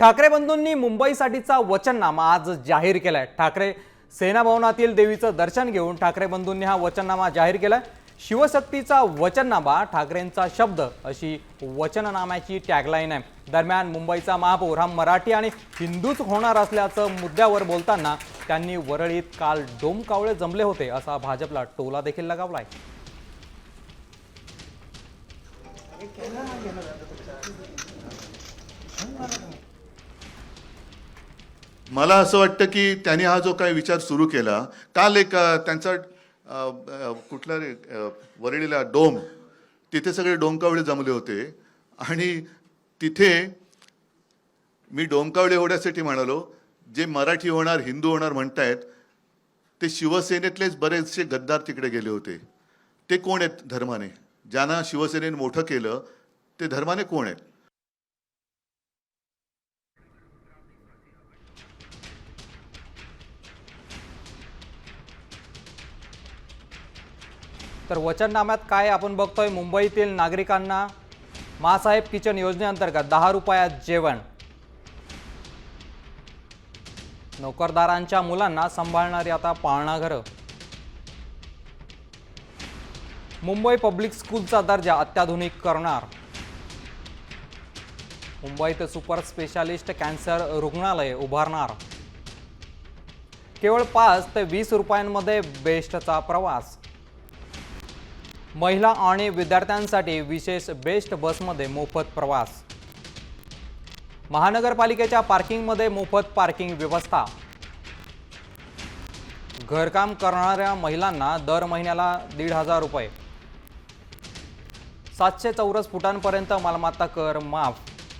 ठाकरे बंधूंनी मुंबईसाठीचा वचननामा आज जाहीर केलाय. ठाकरे सेना भवनातील देवीचं दर्शन घेऊन ठाकरे बंधूंनी हा वचननामा जाहीर केलाय. शिवशक्तीचा वचननामा ठाकरेंचा शब्द अशी वचननाम्याची टॅगलाईन आहे. दरम्यान मुंबईचा महापौर हा मराठी आणि हिंदूच होणार असल्याचं मुद्द्यावर बोलताना त्यांनी वरळीत काल डोमकावळे जमले होते असा भाजपला टोला देखील लगावलाय. मला असं वाटतं की त्यांनी हा जो काही विचार सुरू केला काल एक त्यांचा कुठला रे वरळीला डोम तिथे सगळे डोंकावळे जमले होते. आणि तिथे मी डोंकावळे होण्यासाठी म्हणालो जे मराठी होणार हिंदू होणार म्हणतायत ते शिवसेनेतलेच बरेचसे गद्दार तिकडे गेले होते. ते कोण आहेत धर्माने? ज्यांना शिवसेनेने मोठं केलं ते धर्माने कोण आहेत? तर वचननाम्यात काय आपण बघतोय? मुंबईतील नागरिकांना मासाहेब किचन योजनेअंतर्गत दहा रुपयात जेवण. नोकरदारांच्या मुलांना सांभाळणारी आता पाळणा घरं. मुंबई पब्लिक स्कूलचा दर्जा अत्याधुनिक करणार. मुंबईत सुपर स्पेशालिस्ट कॅन्सर रुग्णालय उभारणार. केवळ पाच ते वीस रुपयांमध्ये बेस्टचा प्रवास. महिला आणि विद्यार्थ्यांसाठी विशेष बेस्ट बसमध्ये मोफत प्रवास. महानगरपालिकेच्या पार्किंगमध्ये मोफत पार्किंग व्यवस्था. घरकाम करणाऱ्या महिलांना दर महिन्याला दीड हजार रुपये. सातशे चौरस फुटांपर्यंत मालमत्ता कर माफ.